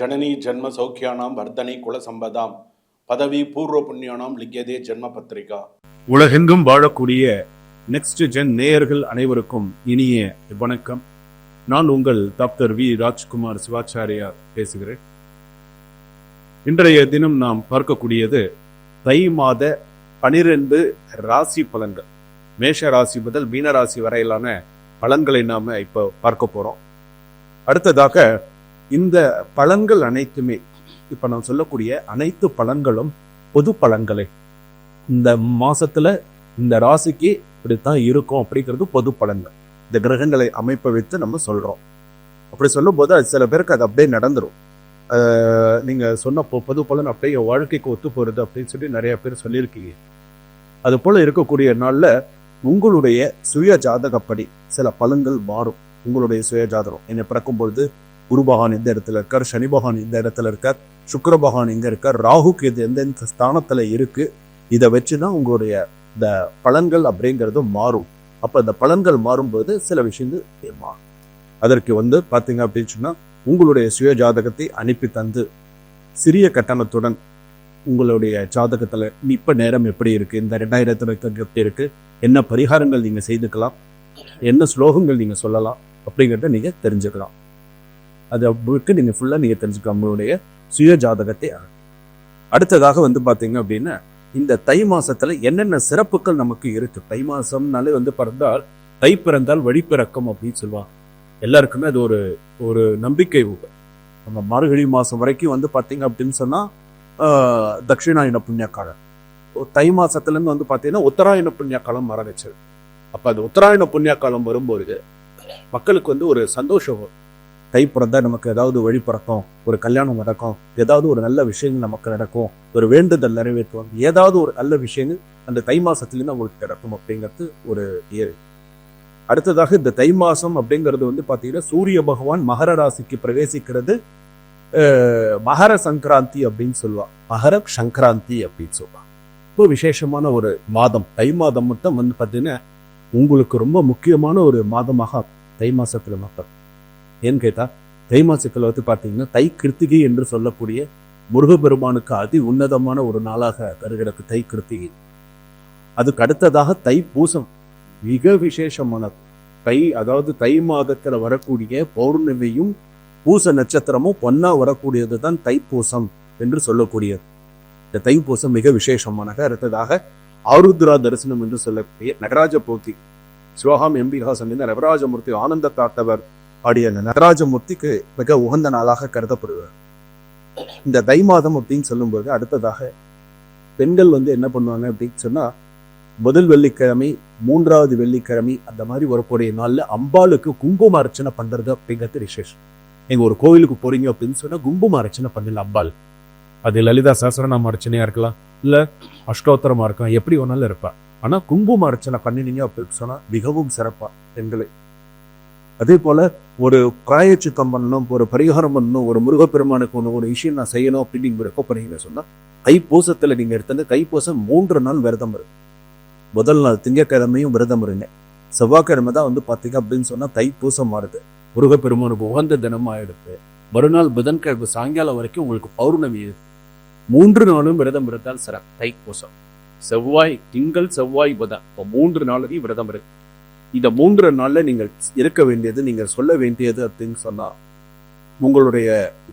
ஜனனி ஜென்ம சௌக்கியானாம் வர்த்தனை குல சம்பதாம். பதவி பூர்வ புண்ணியானாம் லிக்கியதே ஜென்ம பத்திரிகா. உலகெங்கும் வாழக்கூடிய நெக்ஸ்ட் ஜென் நேயர்கள் அனைவருக்கும் இனிய வணக்கம். நான் உங்கள் டாக்டர் வி. ராஜ்குமார் சிவாச்சாரியார் பேசுகிறேன். இன்றைய தினம் நாம் பார்க்கக்கூடியது தை மாத பனிரெண்டு ராசி பலன்கள். மேஷ ராசி முதல் மீன ராசி வரையிலான பலன்களை நாம இப்போ பார்க்க போறோம். அடுத்ததாக இந்த பலன்கள் அனைத்துமே இப்போ நான் சொல்லக்கூடிய அனைத்து பலன்களும் பொது பலன்களே இந்த மாசத்துல இந்த ராசிக்கு இப்படித்தான் இருக்கும் அப்படிங்கிறது பொது பலன்கள் இந்த கிரகங்களை அமைப்பை வைத்து நம்ம சொல்றோம். அப்படி சொல்லும்போது அது சில பேருக்கு அது அப்படியே நடந்துடும் நீங்கள் சொன்ன பொது பலன் அப்படியே என் வாழ்க்கைக்கு ஒத்து போகிறது அப்படின்னு சொல்லி நிறைய பேர் சொல்லியிருக்கீங்க. அது போல் இருக்கக்கூடிய நாளில் உங்களுடைய சுய ஜாதகப்படி சில பலன்கள் மாறும். உங்களுடைய சுய ஜாதகம். என்னை பிறக்கும் பொழுது குரு பகவான் எந்த இடத்துல இருக்கார்? சனி பகவான் எந்த இடத்துல இருக்கார்? சுக்கர பகவான் எங்க இருக்கார்? ராகுக்கு இது எந்தெந்த ஸ்தானத்தில் இருக்குது இதை வச்சு தான் உங்களுடைய இந்த பலன்கள் அப்படிங்கிறது மாறும். அப்போ இந்த பலன்கள் மாறும்போது சில விஷயங்கள் மாறும் அதற்கு வந்து பார்த்தீங்க அப்படின்னு சொன்னால் உங்களுடைய சுய ஜாதகத்தை அனுப்பி தந்து சிறிய கட்டணத்துடன் உங்களுடைய ஜாதகத்தில் இப்ப நேரம் எப்படி இருக்குது இந்த ரெண்டாயிரத்தி எப்படி இருக்குது என்ன பரிகாரங்கள் நீங்கள் செய்துக்கலாம்? என்ன ஸ்லோகங்கள் நீங்கள் சொல்லலாம்? அப்படிங்கிறத நீங்கள் தெரிஞ்சுக்கலாம். அது அவங்களுக்கு நீங்கள் ஃபுல்லா நீங்க தெரிஞ்சுக்கலாம் உங்களுடைய சுய ஜாதகத்தை அடுத்ததாக வந்து பார்த்தீங்க அப்படின்னா இந்த தை மாசத்துல என்னென்ன சிறப்புகள் நமக்கு இருக்கு? தை மாசம்னாலே வந்து பிறந்தால் தை பிறந்தால் வழி பிறக்கும் அப்படின்னு சொல்லுவாங்க. எல்லாருக்குமே அது ஒரு ஒரு நம்பிக்கை நம்ம மார்கழி மாசம் வரைக்கும் வந்து பார்த்தீங்க அப்படின்னு சொன்னா ஆஹ், தட்சிணாயன புண்ணிய காலம். தை மாசத்துல இருந்து வந்து பாத்தீங்கன்னா உத்தராயண புண்ணிய காலம் ஆரம்பிச்சது அப்போ அது உத்தராயண புண்ணிய காலம் வரும்போது மக்களுக்கு வந்து ஒரு சந்தோஷம் தை பிறந்தா நமக்கு ஏதாவது வழி பிறக்கும் ஒரு கல்யாணம் நடக்கும் ஏதாவது ஒரு நல்ல விஷயங்கள் நமக்கு நடக்கும் ஒரு வேண்டுதல் நிறைவேற்றுவாங்க ஏதாவது ஒரு நல்ல விஷயங்கள் அந்த தை மாசத்துலேருந்து அவங்களுக்கு கிடைக்கும் அப்படிங்கிறது ஒரு இயல் அடுத்ததாக இந்த தை மாசம் அப்படிங்கிறது வந்து பார்த்தீங்கன்னா சூரிய பகவான் மகர ராசிக்கு பிரவேசிக்கிறது மகர சங்கராந்தி அப்படின்னு சொல்லுவாள் மகர சங்கராந்தி அப்படின்னு சொல்லுவாள் ரொம்ப விசேஷமான ஒரு மாதம். தை மாதம் மட்டும் வந்து பார்த்தீங்கன்னா உங்களுக்கு ரொம்ப முக்கியமான ஒரு மாதமாக தை மாசத்துல மக்கள் ஏன்னு கேட்டால் தை மாசத்துல வந்து பார்த்தீங்கன்னா தை கிருத்திகை என்று சொல்லக்கூடிய முருகப்பெருமானுக்கு அதி உன்னதமான ஒரு நாளாக கருகிடக்கு தை கிருத்திகை. அதுக்கு அடுத்ததாக தை பூசம். மிக விசேஷமானது தை அதாவது தை மாதத்தில் வரக்கூடிய பௌர்ணமியும் பூச நட்சத்திரமும் பொன்னா வரக்கூடியது தான் தைப்பூசம் என்று சொல்லக்கூடியது. இந்த தைப்பூசம் மிக விசேஷமானது அடுத்ததாக ஆருத்ரா தரிசனம் என்று சொல்லக்கூடிய நடராஜ போத்தி. சிவகாம் எம்பிகாசன் இந்த நடராஜமூர்த்தி ஆனந்த தாத்தவர் ஆடிய நடராஜமூர்த்திக்கு மிக உகந்த நாளாக கருதப்படுவார். இந்த தை மாதம் அப்படின்னு சொல்லும்போது அடுத்ததாக பெண்கள் வந்து என்ன பண்ணுவாங்க அப்படின்னு சொன்னா முதல் வெள்ளிக்கிழமை மூன்றாவது வெள்ளிக்கிழமை அந்த மாதிரி வரக்கூடிய நாள்ல அம்பாளுக்கு குங்கும அர்ச்சனை பண்றது அப்படிங்கிறது விசேஷம். நீங்க ஒரு கோவிலுக்கு போறீங்க அப்படின்னு சொன்னா குங்கும அர்ச்சனை பண்ணல அம்பாள். அது லலிதா சஹஸ்ரநாம அர்ச்சனையா இருக்கலாம் இல்ல அஷ்டோத்தரமா இருக்கலாம் எப்படி வேணாலும் இருப்பா. ஆனா குங்கும அர்ச்சனை பண்ணினீங்க அப்படின்னு சொன்னா மிகவும் சிறப்பா பெண்களை அதே போல் ஒரு பிராயச்சித்தம் பண்ணணும் ஒரு பரிகாரம் பண்ணணும் ஒரு முருகப்பெருமானுக்கு ஒன்று ஒரு விஷயம் நான் செய்யணும் அப்படின்னு நீங்க பண்ணீங்க சொன்னால் கைப்பூசத்தில் நீங்கள் எடுத்தது தைப்பூசம் மூன்று நாள் விரதம் இருக்கு முதல் நாள் திங்கக்கிழமையும் விரதம் இருங்க. செவ்வாய்க்கிழமை தான் வந்து பார்த்தீங்க அப்படின்னு சொன்னால் தைப்பூசம் மாறுது. முருகப்பெருமானுக்கு உகந்த தினமாக எடுத்து மறுநாள் புதன்கிழமை சாயங்காலம் வரைக்கும் உங்களுக்கு பௌர்ணமி இருக்கு மூன்று நாளும் விரதம் இருந்தால் சிறப்பு. தைப்பூசம். செவ்வாய் திங்கள் செவ்வாய் புதன். இப்போ மூன்று நாளையும் விரதம் இருக்கு இந்த மூன்று நாள்ல நீங்கள் இருக்க வேண்டியது நீங்க சொல்ல வேண்டியது அப்படின்னு சொன்னா உங்களுடைய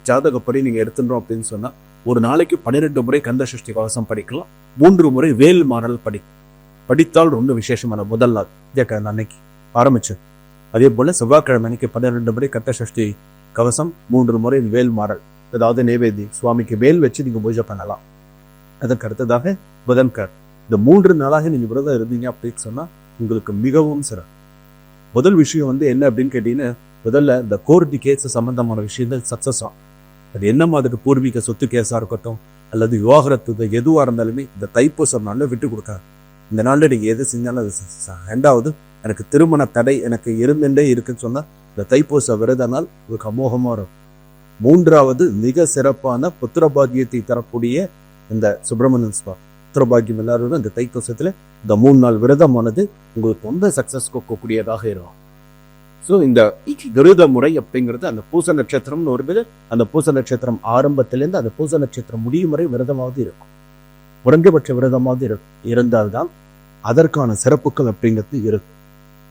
ஜாதகப்படி நீங்க எடுத்துட்டோம் அப்படின்னு சொன்னா ஒரு நாளைக்கு பன்னிரெண்டு முறை கந்த சஷ்டி கவசம் படிக்கலாம் மூன்று முறை வேல் மாறல் படி படித்தால் ரொம்ப விசேஷமான முதல் நாள் விஜயக்கிழமை அன்னைக்கு ஆரம்பிச்சு. அதே போல செவ்வாய்க்கிழமை அன்னைக்கு பன்னிரெண்டு முறை கந்த சஷ்டி கவசம் மூன்று முறை வேல் மாறல் அதாவது நெய்வேதி சுவாமிக்கு வேல் வச்சு நீங்க பூஜை பண்ணலாம். அதற்கு அடுத்ததாக புதன்கர் இந்த மூன்று நாளாக நீங்க விரதம் இருந்தீங்க அப்படின்னு சொன்னா உங்களுக்கு மிகவும் சிறப்பு. முதல் விஷயம் வந்து என்ன அப்படின்னு கேட்டிங்கன்னா முதல்ல இந்த கோர்ட்டு கேஸ் சம்மந்தமான விஷயங்கள் சக்ஸஸ் ஆகும். அது என்ன மாதிரி பூர்வீக சொத்து கேஸா இருக்கட்டும் அல்லது விவாகரத்து எதுவா இருந்தாலுமே இந்த தைப்பூசம் நாளில் விட்டு கொடுக்காது. இந்த நாளில் நீங்க எது செஞ்சாலும் அது ரெண்டாவது எனக்கு திருமண தடை எனக்கு இருந்துட்டே இருக்குன்னு சொன்னா இந்த தைப்பூச விரதனால் நாள் உங்களுக்கு அமோகமா இருக்கும். மூன்றாவது மிக சிறப்பான புத்திரபாகியத்தை தரக்கூடிய இந்த சுப்பிரமணியன் சுவாமி. புத்திர பாக்கியம் எல்லாரும் இந்த தைத்தோசத்தில் இந்த மூணு நாள் விரதமானது உங்களுக்கு ரொம்ப சக்ஸஸ் கொடுக்கக்கூடியதாக இருக்கும். ஸோ இந்த விருத முறை அப்படிங்கிறது அந்த பூச நட்சத்திரம்னு ஒரு பேர் அந்த பூச நட்சத்திரம் ஆரம்பத்திலேருந்து அந்த பூச நட்சத்திரம் முடியும் வரை விரதமாவது இருக்கும். குறைந்தபட்ச விரதமாவது இரு இருந்தால்தான் அதற்கான சிறப்புகள் அப்படிங்கிறது இருக்கும்.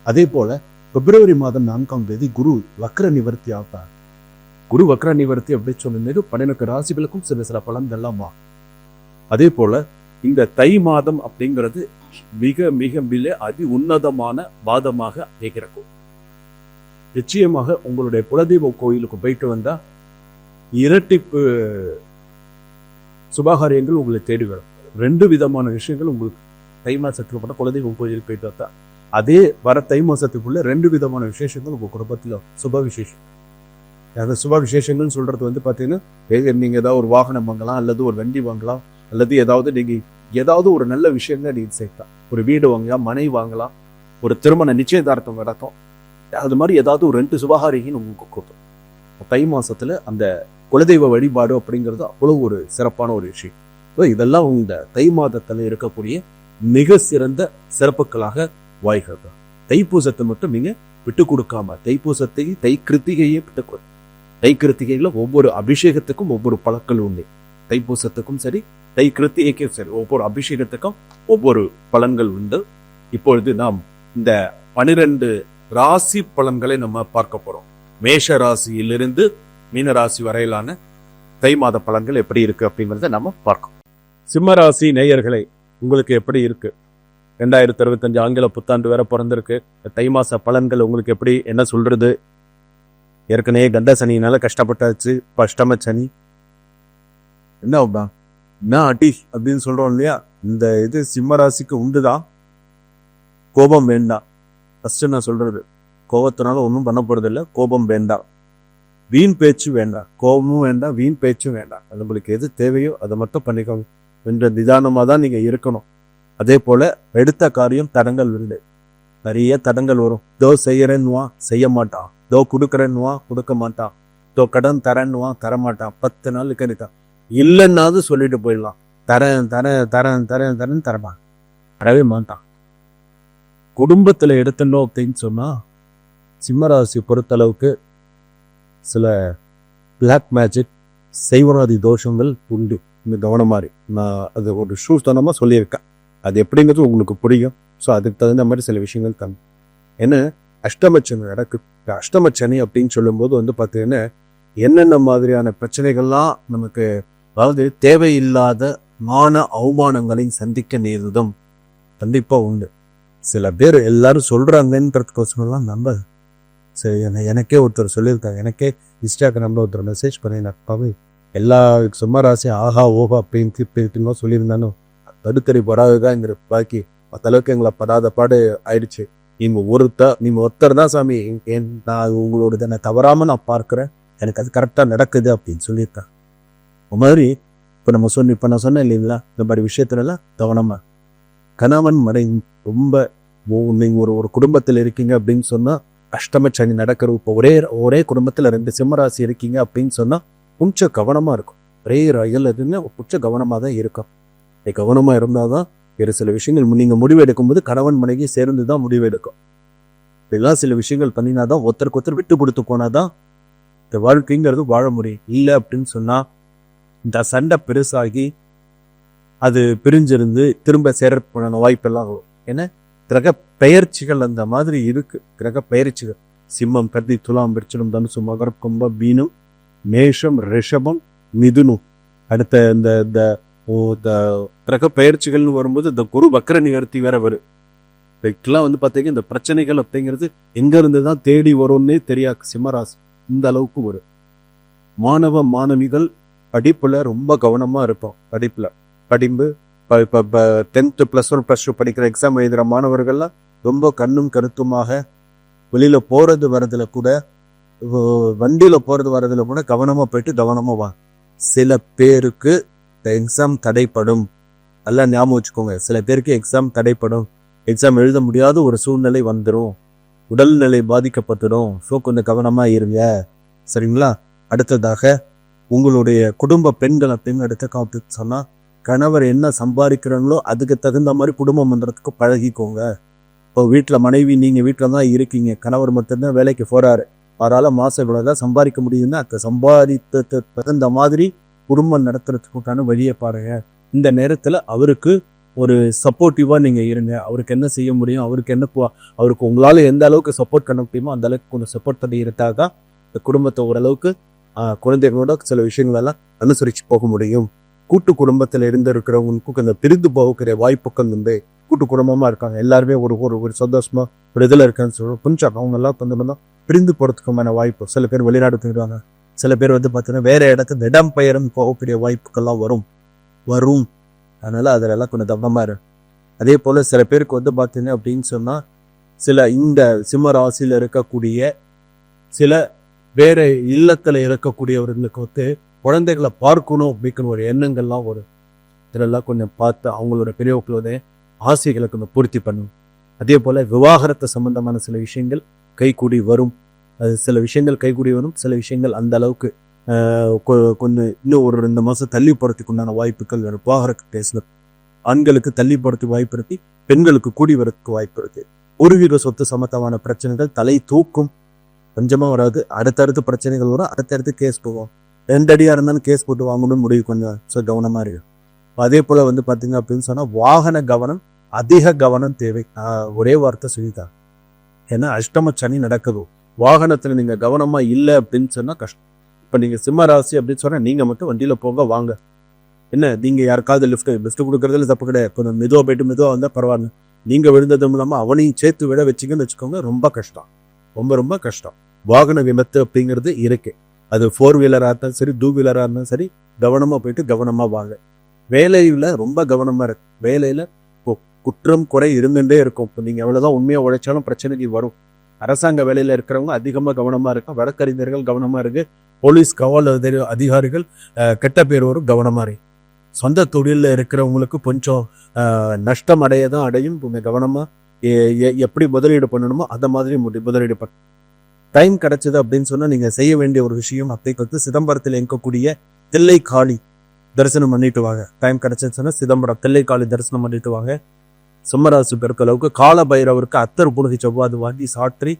அதே போல பிப்ரவரி மாதம் நான்காம் தேதி குரு வக்ர நிவர்த்தி ஆகிறார் குரு வக்ர நிவர்த்தி அப்படின்னு சொன்னது பன்னிரண்டு ராசிகளுக்கும் சில சில பலன்கள்லாம் வா அதே போல இந்த தை மாதம் அப்படிங்கிறது மிக மிக மிக அதி உன்னதமான வாதமாக அமைகிறது நிச்சயமாக உங்களுடைய குலதெய்வ கோயிலுக்கு போயிட்டு வந்தால் இரட்டிப்பு சுபகாரியங்கள் உங்களை தேடி வரும். ரெண்டு விதமான விஷயங்கள் உங்களுக்கு தை மாசத்துக்கு போன குலதெய்வம் கோயிலுக்கு போயிட்டு வந்தா. அதே வர தை மாசத்துக்குள்ள ரெண்டு விதமான விசேஷங்கள் உங்கள் குடும்பத்தில் சுப விசேஷம். அந்த சுப விசேஷங்கள்னு சொல்றது வந்து பார்த்தீங்கன்னா நீங்கள் ஏதாவது ஒரு வாகனம் வாங்கலாம் அல்லது ஒரு வண்டி வாங்கலாம் அல்லது ஏதாவது நீங்கள் ஏதாவது ஒரு நல்ல விஷயங்கள் நீ சேர்க்கலாம் ஒரு வீடு வாங்கலாம் மனை வாங்கலாம் ஒரு திருமண நிச்சயதார்த்தம் நடக்கும் அது மாதிரி ஏதாவது ஒரு ரெண்டு சுபகாரிகின்னு உங்களுக்கு கொடுக்கும். தை மாசத்துல அந்த குலதெய்வ வழிபாடு அப்படிங்கிறது அவ்வளோ ஒரு சிறப்பான ஒரு விஷயம். இதெல்லாம் இந்த தை மாதத்துல இருக்கக்கூடிய மிக சிறந்த சிறப்புகளாக வாய்கிறது தைப்பூசத்தை மட்டும் நீங்கள் விட்டு கொடுக்காம தைப்பூசத்தை தை கிருத்திகையே விட்டு கொடு. தை கிருத்திகையில் ஒவ்வொரு அபிஷேகத்துக்கும் ஒவ்வொரு பழக்கள் உண்டு. தைப்பூசத்துக்கும் சரி தை கிருத்திகைக்கும் சரி ஒவ்வொரு அபிஷேகத்துக்கும் ஒவ்வொரு பலன்கள் உண்டு. இப்பொழுது நாம் இந்த பனிரெண்டு ராசி பலன்களை நம்ம பார்க்க போறோம். மேஷ ராசியிலிருந்து மீன ராசி வரையிலான தை மாத பலன்கள் எப்படி இருக்கு அப்படிங்கிறத நம்ம பார்க்கணும். சிம்ம ராசி நேயர்களை உங்களுக்கு எப்படி இருக்கு? ரெண்டாயிரத்தி அறுபத்தஞ்சு ஆங்கில புத்தாண்டு வேற பிறந்திருக்கு. இந்த தை மாச பலன்கள் உங்களுக்கு எப்படி என்ன சொல்றது? ஏற்கனவே கண்ட சனினால கஷ்டப்பட்டாச்சு பஷ்டம அஷ்டம சனி. என்ன நான் என்ன அடி அப்படின்னு சொல்றோம் இல்லையா? இந்த இது சிம்மராசிக்கு உண்டுதான் கோபம் வேண்டாம் ஃபஸ்ட்டு நான் சொல்றது? கோபத்தினால ஒன்றும் பண்ண போறது கோபம் வேண்டாம் வீண் பேச்சு வேண்டாம் கோபமும் வேண்டாம் வீண் பேச்சும் வேண்டாம் அது உங்களுக்கு எது தேவையோ அதை மட்டும் பண்ணிக்கோங்க. என்ற நிதானமாக தான் நீங்க இருக்கணும். அதே போல எடுத்த காரியம் தடங்கள் இல்லை நிறைய தடங்கள் வரும். தோ செய்யறேன்னுவா செய்ய மாட்டான். தோ கொடுக்குறேன்னுவா கொடுக்க மாட்டான். தோ கடன் தரேன்னுவா தர மாட்டான் பத்து நாள் கணித்தான் இல்லைன்னாவது சொல்லிட்டு போயிடலாம். தரேன் தரேன் தரேன் தரேன் தரேன் தரமான் தரவே மாட்டான். குடும்பத்தில் எடுத்துட்டோம் அப்படின்னு சொன்னால் சிம்மராசி பொறுத்தளவுக்கு சில பிளாக் மேஜிக் செய்வராதி தோஷங்கள் உண்டு. இந்த கவனம் மாதிரி நான் அது ஒரு சூஸ்தனமாக சொல்லியிருக்கேன். அது எப்படிங்கிறது உங்களுக்கு புரியும். ஸோ அதுக்கு தகுந்த மாதிரி சில விஷயங்கள் தம். என்ன? அஷ்டமச்சனி நடக்கு. அஷ்டமச்சனி அப்படின்னு சொல்லும்போது வந்து பார்த்தீங்கன்னா என்னென்ன மாதிரியான பிரச்சனைகள்லாம் நமக்கு அதாவது தேவையில்லாத மான அவமானங்களை சந்திக்க நேர்ந்ததும் கண்டிப்பாக உண்டு. சில பேர் எல்லாரும் சொல்றாங்கன்றதுக்கோசமெல்லாம் நம்ப சரி எனக்கே ஒருத்தர் சொல்லியிருக்காங்க. எனக்கே இன்ஸ்டாகிராமில் ஒருத்தர் மெசேஜ் பண்ணியிருந்தாப்பாவே எல்லா சும்மராசி ஆஹா ஓஹா அப்படின்னு இப்படின்னு சொல்லியிருந்தானோ? தடுக்கறி படாதுதாங்கிற பாக்கி. மற்றளவுக்கு எங்களை படாத பாடு ஆயிடுச்சு. நீங்க ஒருத்தர் நீங்க ஒருத்தர் தான் சாமி. நான் உங்களோட இதை நான் நான் பார்க்குறேன். எனக்கு அது கரெக்டாக நடக்குது அப்படின்னு சொல்லியிருக்கேன் இந்த மாதிரி இப்போ நம்ம சொன்ன இப்போ நான் சொன்னேன் இல்லைங்களா இந்த மாதிரி விஷயத்துல எல்லாம் கவனமா. கணவன் மனை ரொம்ப ஓ- நீங்க ஒரு ஒரு குடும்பத்தில் இருக்கீங்க அப்படின்னு சொன்னா அஷ்டம சனி நடக்கிற இப்போ ஒரே ஒரே குடும்பத்துல ரெண்டு சிம்மராசி இருக்கீங்க அப்படின்னு சொன்னா கொஞ்சம் கவனமா இருக்கும். ஒரே ரயில் எதுவுமே கொஞ்சம் கவனமாக தான் இருக்கும். கவனமாக கவனமா இருந்தாதான் வேறு சில விஷயங்கள் நீங்க முடிவு எடுக்கும்போது கணவன் மனைவி சேர்ந்து தான் முடிவு எடுக்கும். இதெல்லாம் சில விஷயங்கள் பண்ணினாதான் ஒருத்தருக்கு ஒருத்தர் விட்டு கொடுத்து போனாதான் இந்த வாழ்க்கைங்கிறது வாழ முடியும். இல்லை அப்படின்னு சொன்னா இந்த சண்டை பெருசாகி அது பிரிஞ்சிருந்து திரும்ப சேரப்போன வாய்ப்பெல்லாம் வரும். ஏன்னா கிரக பெயர்ச்சிகள் அந்த மாதிரி இருக்கு. கிரக பெயர்ச்சிகள். சிம்மம் கத்தி துலாம் விருச்சனம் தனுசு மகரம் கும்பம் மீனும் மேஷம் ரிஷபம் மிதுனும் அடுத்த இந்த இந்த ஓ, இந்த கிரக பெயர்ச்சிகள்னு வரும்போது இந்த குரு வக்கர நிகழ்த்தி வேற வரும் இதுக்கெல்லாம் வந்து பார்த்தீங்கன்னா இந்த பிரச்சனைகள் அப்படிங்கிறது எங்கேருந்து தான் தேடி வரும்னே தெரியாது. சிம்மராசி இந்த அளவுக்கு வரும். மாணவ மாணவிகள் படிப்பில் ரொம்ப கவனமாக இருப்போம். படிப்பில். படிப்பு இப்போ இப்போ tenth plus one plus two படிக்கிற எக்ஸாம் எழுதுகிற மாணவர்கள்லாம் ரொம்ப கண்ணும் கருத்துமாக வெளியில் போகிறது வரதுல கூட வண்டியில் போகிறது வரதுல கூட கவனமாக போயிட்டு கவனமாக வா. சில பேருக்கு இந்த எக்ஸாம் தடைப்படும். எல்லாம் ஞாபகம் வச்சுக்கோங்க. சில பேருக்கு எக்ஸாம் தடைப்படும். எக்ஸாம் எழுத முடியாத ஒரு சூழ்நிலை வந்துடும் உடல்நிலை பாதிக்கப்பட்டுடும். ஸோ கொஞ்சம் கவனமாக இருங்க. சரிங்களா? அடுத்ததாக உங்களுடைய குடும்ப பெண்களை அப்படின்னு எடுத்து சொன்னால் கணவர் என்ன சம்பாதிக்கிறாங்களோ அதுக்கு தகுந்த மாதிரி குடும்பம் பண்றதுக்கு பழகிக்கோங்க. இப்போ வீட்டில் மனைவி நீங்கள் வீட்டில் தான் இருக்கீங்க. கணவர் மட்டும்தான் வேலைக்கு போகிறாரு அவரால் மாதம் இவ்வளோ தான் சம்பாதிக்க முடியுதுன்னா அந்த சம்பாதித்தது தகுந்த மாதிரி குடும்பம் நடத்துறதுக்குண்டான வழியை பாருங்க. இந்த நேரத்தில் அவருக்கு ஒரு சப்போர்ட்டிவாக நீங்கள் இருங்க. அவருக்கு என்ன செய்ய முடியும் அவருக்கு என்ன அவருக்கு உங்களால் எந்த அளவுக்கு சப்போர்ட் பண்ண முடியுமோ அந்த அளவுக்கு கொஞ்சம் சப்போர்ட் பண்ணி இருந்தால் தான் இந்த குடும்பத்தை ஓரளவுக்கு குழந்தைகளோட சில விஷயங்களெல்லாம் அனுசரித்து போக முடியும். கூட்டு குடும்பத்தில் இருந்து இருக்கிறவங்களுக்கும் அந்த பிரிந்து போகக்கூடிய வாய்ப்புகள் வந்து கூட்டு குடும்பமாக இருக்காங்க. எல்லாருமே ஒரு ஒரு ஒரு சந்தோஷமா ஒரு இதில் இருக்கான்னு சொல்லுவோம் கொஞ்சம் அவங்க எல்லாம் வந்து பிரிந்து போகிறதுக்குமான வாய்ப்பு. சில பேர் வெளிநாடு போயிடுவாங்க சில பேர் வந்து பார்த்தீங்கன்னா வேற இடத்துல இடம் பெயரும் போகக்கூடிய வாய்ப்புகள்லாம் வரும். வரும். அதனால அதிலெல்லாம் கொஞ்சம் கவனமா இருக்கும் அதே போல் சில பேருக்கு வந்து பார்த்தீங்க அப்படின்னு சொன்னால் சில இந்த சிம்ம ராசியில் இருக்கக்கூடிய சில வேற இல்லத்தில் இருக்கக்கூடியவர்களுக்கு வந்து குழந்தைகளை பார்க்கணும் அப்படிங்கிற ஒரு எண்ணங்கள்லாம் வரும் இதெல்லாம் கொஞ்சம் பார்த்து அவங்களோட பெரியவர்களோட ஆசைகளை கொஞ்சம் பூர்த்தி பண்ணும் அதே போல் விவாகரத்து சம்பந்தமான சில விஷயங்கள் கைகூடி வரும். அது சில விஷயங்கள் கைகூடி வரும். சில விஷயங்கள் அந்த அளவுக்கு கொ- கொஞ்சம் இன்னும் ஒரு ரெண்டு மாதம் தள்ளி உண்டான வாய்ப்புகள் வரும். விவாகரத்து கேஸ்ல ஆண்களுக்கு தள்ளி வாய்ப்பு இருக்கு பெண்களுக்கு கூடி வரதுக்கு வாய்ப்பு இருக்கு. பூர்வீக சொத்து சம்பந்தமான பிரச்சனைகள் தலை தூக்கும். கொஞ்சமாக வராது. அடுத்தடுத்து பிரச்சனைகள் வரும். அடுத்தடுத்து கேஸ் போவோம் ரெண்டு அடியாக இருந்தாலும் கேஸ் போட்டு வாங்கணும்னு முடிவு கொஞ்சம் ஸோ கவனமாக இருக்கு அதே போல் வந்து பார்த்தீங்க அப்படின்னு சொன்னால் வாகன கவனம் அதிக கவனம் தேவை. ஒரே வார்த்தை சொல்லிட்டாங்க ஏன்னா அஷ்டம சனி நடக்குது. வாகனத்தில் நீங்கள் கவனமாக இல்லை அப்படின்னு சொன்னால் கஷ்டம். இப்போ நீங்கள் சிம்ம ராசி அப்படின்னு சொன்னால் நீங்கள் மட்டும் வண்டியில் போங்க வாங்க. என்ன நீங்கள் யாருக்காவது லிஃப்ட் லிஃப்ட் கொடுக்குறதுல தப்பு கிடையாது. கொஞ்சம் மெதுவாக போயிட்டு மெதுவாக வந்தால் பரவாயில்ல. நீங்கள் விழுந்தது மூலமாக அவனையும் சேர்த்து விட வச்சிங்கன்னு வச்சுக்கோங்க ரொம்ப கஷ்டம். ரொம்ப ரொம்ப கஷ்டம். வாகன விபத்து அப்படிங்கிறது இருக்கு. அது ஃபோர் வீலராக இருந்தாலும் சரி டூ வீலராக இருந்தாலும் சரி கவனமாக போயிட்டு கவனமாக வாங்க வேலையில் ரொம்ப கவனமாக இருக்கு வேலையில் இப்போ குற்றம் குறை இருந்துகிட்டே இருக்கும். இப்போ நீங்கள் எவ்வளோ தான் உண்மையாக உழைச்சாலும் பிரச்சனைக்கு வரும். அரசாங்க வேலையில் இருக்கிறவங்க அதிகமாக கவனமாக இருக்கும் வழக்கறிஞர்கள் கவனமாக இருக்கு போலீஸ் காவல் அதிகாரிகள் கெட்ட பேர் வரும் கவனமாக இருக்கு சொந்த தொழிலில் இருக்கிறவங்களுக்கு கொஞ்சம் நஷ்டம் அடைய தான் அடையும். கொஞ்சம் கவனமாக எப்படி முதலீடு பண்ணணுமோ அந்த மாதிரி முடி- முதலீடு பண்ண. டைம் கிடைச்சது அப்படின்னு சொன்னா நீங்க செய்ய வேண்டிய ஒரு விஷயம் அப்படி வந்து சிதம்பரத்தில் இருக்கக்கூடிய தில்லை காளி தரிசனம் பண்ணிட்டு வாங்க. டைம் கிடைச்சதுன்னு சொன்னா சிதம்பரம் தில்லை காளி தரிசனம் பண்ணிட்டு வாங்க. சிம்மராசு பெருக்க அளவுக்கு கால பைரவருக்கு அத்தர் புனகை செவ்வாது வாங்கி சாற்றி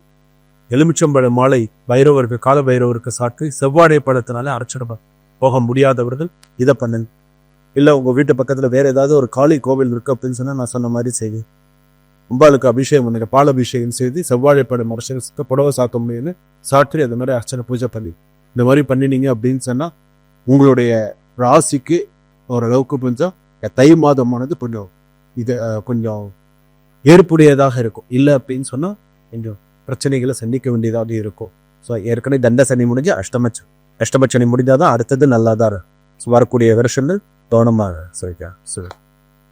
எலுமிச்சம்பழ மாலை பைரவருக்கு கால பைரவருக்கு சாற்றி செவ்வாழை பழத்தினால அரைச்சிட போக முடியாதவர்கள் இதை பண்ணுங்க. இல்லை உங்கள் வீட்டு பக்கத்தில் வேற ஏதாவது ஒரு காளி கோவில் இருக்கு அப்படின்னு சொன்னால் நான் சொன்ன மாதிரி செய்வேன் அம்பாளுக்கு அபிஷேகம் பண்ணுங்க பால் அபிஷேகம் செய்து செவ்வாழைப்பழம் அபிஷேகத்துக்கு புடவை சாத்த முடியும்னு சாற்றி அது மாதிரி அர்ச்சனை பூஜை பண்ணி. இந்த மாதிரி பண்ணினீங்க அப்படின்னு சொன்னால் உங்களுடைய ராசிக்கு ஓரளவுக்கு கொஞ்சம் தை மாதமானது கொஞ்சம் இது கொஞ்சம் ஏற்புடையதாக இருக்கும். இல்லை அப்படின்னு சொன்னால் கொஞ்சம் பிரச்சனைகளை சந்திக்க வேண்டியதாக இருக்கும். ஸோ ஏற்கனவே தண்ட சனி முடிஞ்சு அஷ்டமச்சு அஷ்டமச்சனி முடிஞ்சாதான் அடுத்தது நல்லா தான் இருக்கும். ஸோ வரக்கூடிய வருஷங்கள் கவனமாக சரிக்கா சரி